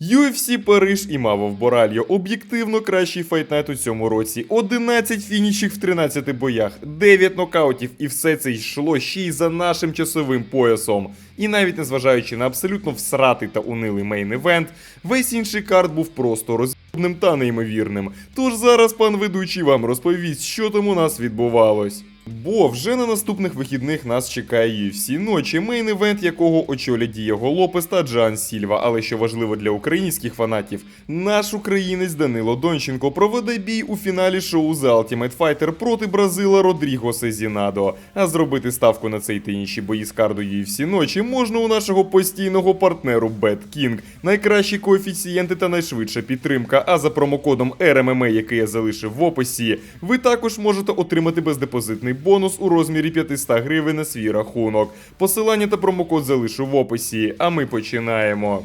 UFC Париж і Маво Боральо. Об'єктивно кращий файтнайт у цьому році. 11 фінішів в 13 боях, 9 нокаутів, і все це йшло ще й за нашим часовим поясом. І навіть незважаючи на абсолютно всратий та унилий мейн-івент, весь інший карт був просто роз'єбним та неймовірним. Тож зараз пан ведучий вам розповість, що там у нас відбувалось. Бо вже на наступних вихідних нас чекає UFC ночі, мейн-івент якого очолять Дієго Лопес та Джан Сільва. Але що важливо для українських фанатів, наш українець Данило Донченко проведе бій у фіналі шоу The Ultimate Fighter проти Бразила Родріго Сезінадо. А зробити ставку на цей та інші бої з карду UFC ночі можна у нашого постійного партнеру Bad King. Найкращі коефіцієнти та найшвидша підтримка. А за промокодом RMMA, який я залишив в описі, ви також можете отримати бездепозитний бонус у розмірі 500 гривень на свій рахунок. Посилання та промокод залишу в описі. А ми починаємо.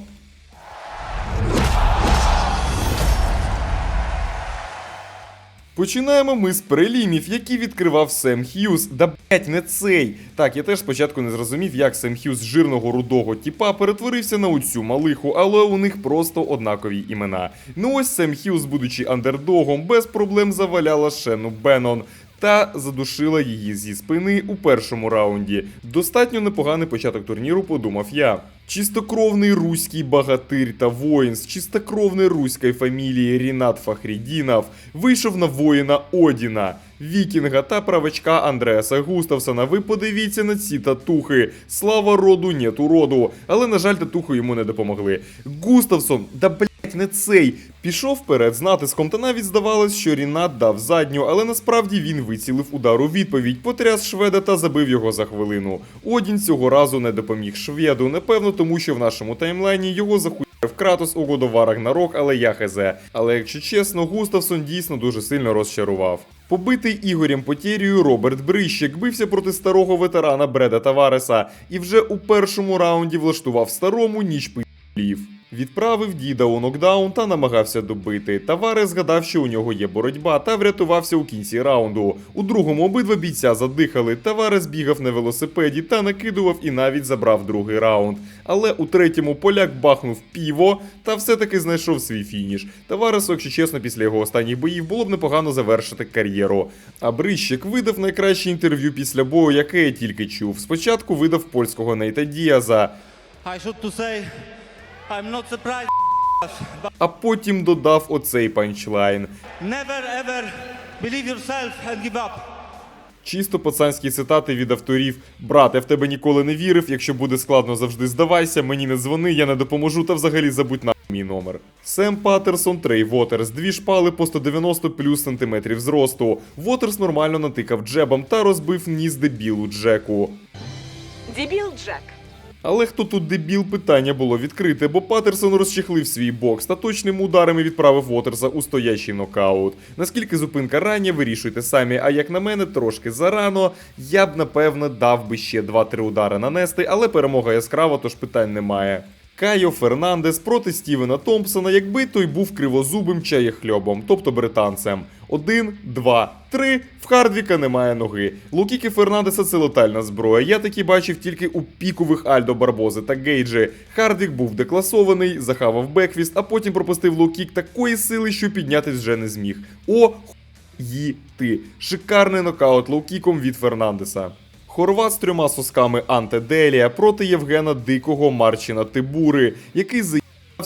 Починаємо ми з прелімів, які відкривав Сем Х'юз. Да блять, не цей. Так, я теж спочатку не зрозумів, як Сем Х'юз жирного рудого тіпа перетворився на оцю малиху, але у них просто однакові імена. Ну ось Сем Х'юз, будучи андердогом, без проблем заваляла Шену Беннон. Та задушила її зі спини у першому раунді. Достатньо непоганий початок турніру, подумав я. Чистокровний руський багатир та воїн з чистокровної руської фамілії Рінат Фахрідінов вийшов на воїна Одіна, вікінга та правачка Андреаса Густавсона. Ви подивіться на ці татухи. Слава роду, нету роду. Але, на жаль, татухи йому не допомогли. Густавсон, да блять, не цей. Пішов вперед з натиском, та навіть здавалось, що Рінат дав задню, але насправді він вицілив удар у відповідь, потряс шведа та забив його за хвилину. Одін цього разу не допоміг шведу, напевно, тому що в нашому таймлайні його захуяв Кратос у War Ragnarok, але я хезе. Але якщо чесно, Густавсон дійсно дуже сильно розчарував. Побитий Ігорем Потєрію Роберт Брищик бився проти старого ветерана Бреда Тавареса і вже у першому раунді влаштував старому ніч пи***лів. Відправив діда у нокдаун та намагався добити. Таварес згадав, що у нього є боротьба, та врятувався у кінці раунду. У другому обидва бійця задихали. Таварес бігав на велосипеді та накидував і навіть забрав другий раунд. Але у третьому поляк бахнув піво та все-таки знайшов свій фініш. Таваресу, якщо чесно, після його останніх боїв було б непогано завершити кар'єру. А Брищик видав найкраще інтерв'ю після бою, яке я тільки чув. Спочатку видав польського Нейта Діаза. I should to say I'm not surprised, but А потім додав оцей панчлайн. never ever believe yourself and give up. Чисто пацанські цитати від авторів: Брат, я в тебе ніколи не вірив. Якщо буде складно, завжди здавайся. Мені не дзвони, я не допоможу, та взагалі забудь на мій номер. Сем Паттерсон, Трей Вотерс, дві шпали по 190 плюс сантиметрів зросту. Вотерс нормально натикав джебом та розбив ніс дебілу Джеку. Дебіл Джек. Але хто тут дебіл, питання було відкрите, бо Паттерсон розчехлив свій бокс та точними ударами відправив Вотерса у стоячий нокаут. Наскільки зупинка рання, вирішуйте самі, а як на мене, трошки зарано. Я б напевно дав би ще 2-3 удари нанести, але перемога яскрава, тож питань немає. Кайо Фернандес проти Стівена Томпсона, якби той був кривозубим чаєхльобом, тобто британцем. Один, два, три. В Хардвіка немає ноги. Лукіки Фернандеса це летальна зброя. Я такі бачив тільки у пікових Альдо Барбози та Гейджі. Хардвік був декласований, захавав бекфіст, а потім пропустив лукік такої сили, що піднятись вже не зміг. О, їти. Шикарний нокаут лоукіком від Фернандеса. Хорват з трьома сосками Анте Делія проти Євгена Дикого Марчина Тибури, який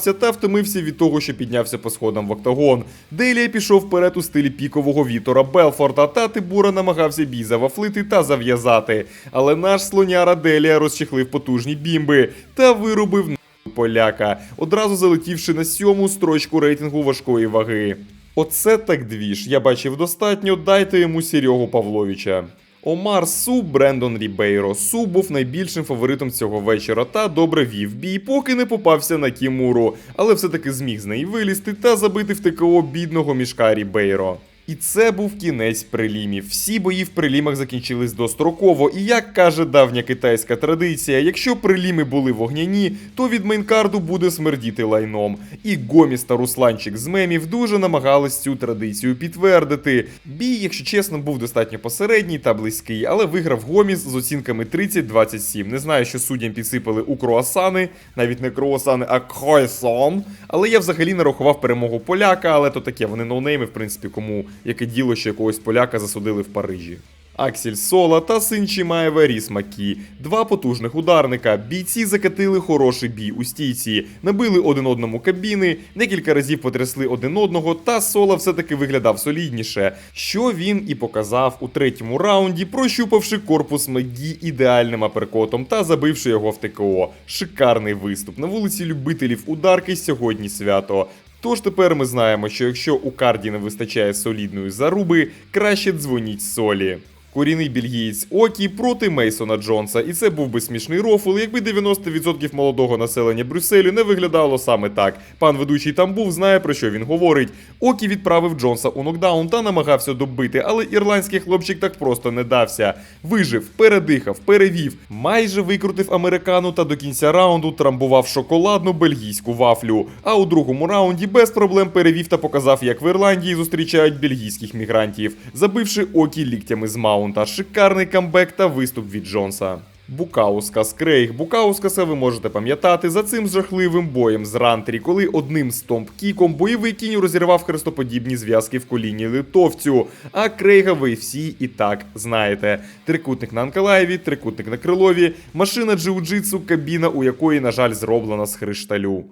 заїбався та втомився від того, що піднявся по сходам в октагон. Делія пішов вперед у стилі пікового Вітора Белфорта, та Тибура намагався бій завафлити та зав'язати. Але наш слоняра Делія розчехлив потужні бімби та вирубив поляка, одразу залетівши на сьому строчку рейтингу важкої ваги. Оце так двіж. Я бачив достатньо, дайте йому Серегу Павловича. Омар Су, Брендон Рібейро. Су був найбільшим фаворитом цього вечора та добре вів бій, поки не попався на Кімуру, але все-таки зміг з неї вилізти та забити в ТКО бідного мішка Рібейро. І це був кінець прелімів. Всі бої в прелімах закінчились достроково, і як каже давня китайська традиція, якщо преліми були вогняні, то від мейнкарду буде смердіти лайном. І Гоміс та Русланчик з мемів дуже намагались цю традицію підтвердити. Бій, якщо чесно, був достатньо посередній та близький, але виграв Гоміс з оцінками 30-27. Не знаю, що суддям підсипали у круасани, навіть не круасани, а круасан. Але я взагалі не рахував перемогу поляка, але то таке, вони ноунейми, в принципі, кому яке діло, що якогось поляка засудили в Парижі. Аксель Сола та син Чимаєва Ріс Макі. Два потужних ударника. Бійці закатили хороший бій у стійці, набили один одному кабіни, декілька разів потрясли один одного, та Сола все-таки виглядав солідніше, що він і показав у третьому раунді, прощупавши корпус Магі ідеальним аперкотом та забивши його в ТКО. Шикарний виступ. На вулиці любителів ударки сьогодні свято. Тож тепер ми знаємо, що якщо у карді не вистачає солідної заруби, краще дзвоніть солі. Корінний бельгієць Окі проти Мейсона Джонса, і це був би смішний рофл, якби 90% молодого населення Брюсселю не виглядало саме так. Пан ведучий там був, знає про що він говорить. Окі відправив Джонса у нокдаун та намагався добити, але ірландський хлопчик так просто не дався. Вижив, передихав, перевів, майже викрутив американу та до кінця раунду трамбував шоколадну бельгійську вафлю. А у другому раунді без проблем перевів та показав, як в Ірландії зустрічають бельгійських мігрантів, забивши Окі ліктями з маунта. Шикарний камбек та виступ від Джонса. Букаускас Крейг. Букаускаса ви можете пам'ятати за цим жахливим боєм з Рантрі, коли одним стомп-кіком бойовий кінь розірвав хрестоподібні зв'язки в коліні литовцю. А Крейга ви всі і так знаєте. Трикутник на Анкалаєві, трикутник на крилові, машина джиу-джитсу, кабіна, у якої, на жаль, зроблена з хришталю.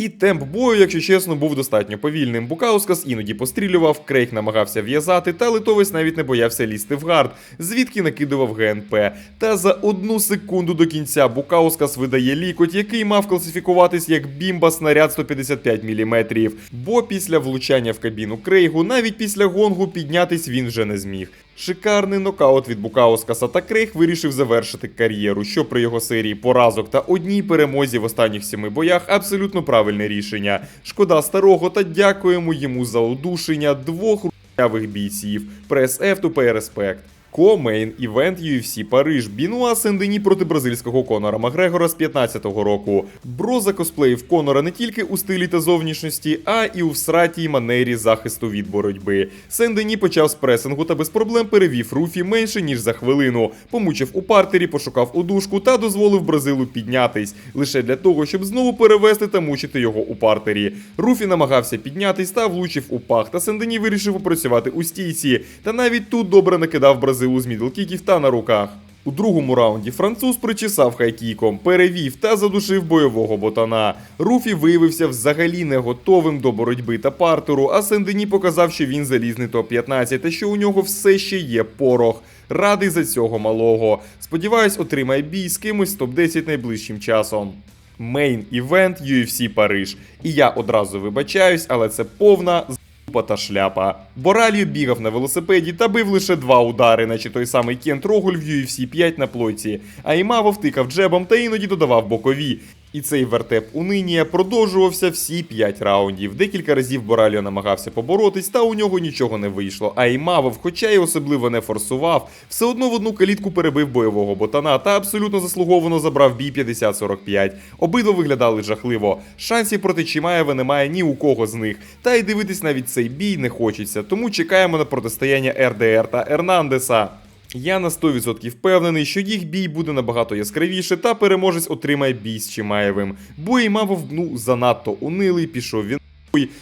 І темп бою, якщо чесно, був достатньо повільним. Букаускас іноді пострілював, Крейг намагався в'язати, та литовець навіть не боявся лізти в гард, звідки накидував ГНП. Та за одну секунду до кінця Букаускас видає лікоть, який мав класифікуватись як бімба снаряд 155 мм. Бо після влучання в кабіну Крейгу, навіть після гонгу піднятись він вже не зміг. Шикарний нокаут від Букаускаса та Крейг вирішив завершити кар'єру, що при його серії поразок та одній перемозі в останніх сіми боях абсолютно правильне рішення. Шкода старого та дякуємо йому за удушення двох рухавих бійців. Прес F to респект. Ко-мейн івент UFC Париж. Бінуа Сендені проти бразильського Конора Макгрегора з 15-го року. Бро закосплеїв Конора не тільки у стилі та зовнішності, а і у всратій манері захисту від боротьби. Сендені почав з пресингу та без проблем перевів Руфі менше ніж за хвилину. Помучив у партері, пошукав удушку та дозволив Бразилу піднятись лише для того, щоб знову перевести та мучити його у партері. Руфі намагався піднятись та влучив у пах. Та Сендені вирішив опрацювати у стійці. Та навіть тут добре накидав Бразилу з мідлкіків та на руках. У другому раунді француз причесав хайкіком, перевів та задушив бойового ботана. Руфі виявився взагалі не готовим до боротьби та партеру, а Сендені показав, що він залізний топ-15 та що у нього все ще є порох. Радий за цього малого. Сподіваюсь, отримає бій з кимось з топ-10 найближчим часом. Мейн івент UFC Париж. І я одразу вибачаюсь, але це повна та шляпа. Боралію бігав на велосипеді та бив лише два удари, наче той самий Кент Рогуль в UFC 5 на плойці, а Імаво втикав джебом та іноді додавав бокові. І цей вертеп унинія продовжувався всі 5 раундів. Декілька разів Бораліо намагався поборотись, та у нього нічого не вийшло. А Імавов, хоча й особливо не форсував, все одно в одну калітку перебив бойового ботана та абсолютно заслуговано забрав бій 50-45. Обидва виглядали жахливо. Шансів проти Чимаєва немає ні у кого з них. Та й дивитись навіть цей бій не хочеться, тому чекаємо на протистояння РДР та Ернандеса. Я на 100% впевнений, що їх бій буде набагато яскравіше, та переможець отримає бій з Чимаєвим. Бо Імавов, ну, занадто унилий, пішов він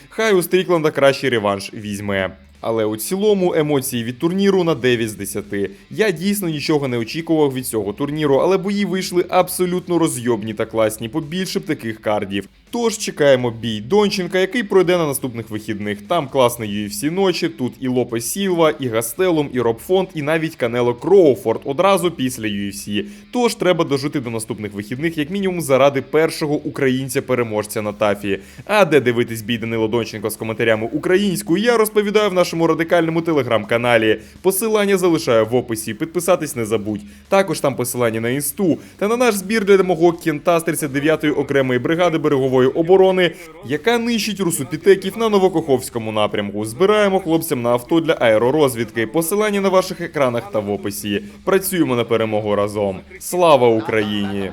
хай у Стрікланда кращий реванш візьме. Але у цілому емоції від турніру на 9 з 10. Я дійсно нічого не очікував від цього турніру, але бої вийшли абсолютно розйобні та класні, побільше б таких кардів. Тож чекаємо бій Донченка, який пройде на наступних вихідних. Там класний UFC ночі, тут і Лопе Сілва, і Гастелум, і Роб Фонд, і навіть Канело Кроуфорд одразу після UFC. Тож треба дожити до наступних вихідних, як мінімум, заради першого українця-переможця на тафі. А де дивитись бій Данило Донченко з коментарями українською, я розповідаю в нашому радикальному телеграм-каналі. Посилання залишаю в описі. Підписатись не забудь. Також там посилання на інсту та на наш збір для мого кента з 39-ї окремої бригади берегової нової оборони, яка нищить русупітеків на Новокоховському напрямку. Збираємо хлопцям на авто для аеророзвідки. Посилання на ваших екранах та в описі. Працюємо на перемогу разом. Слава Україні!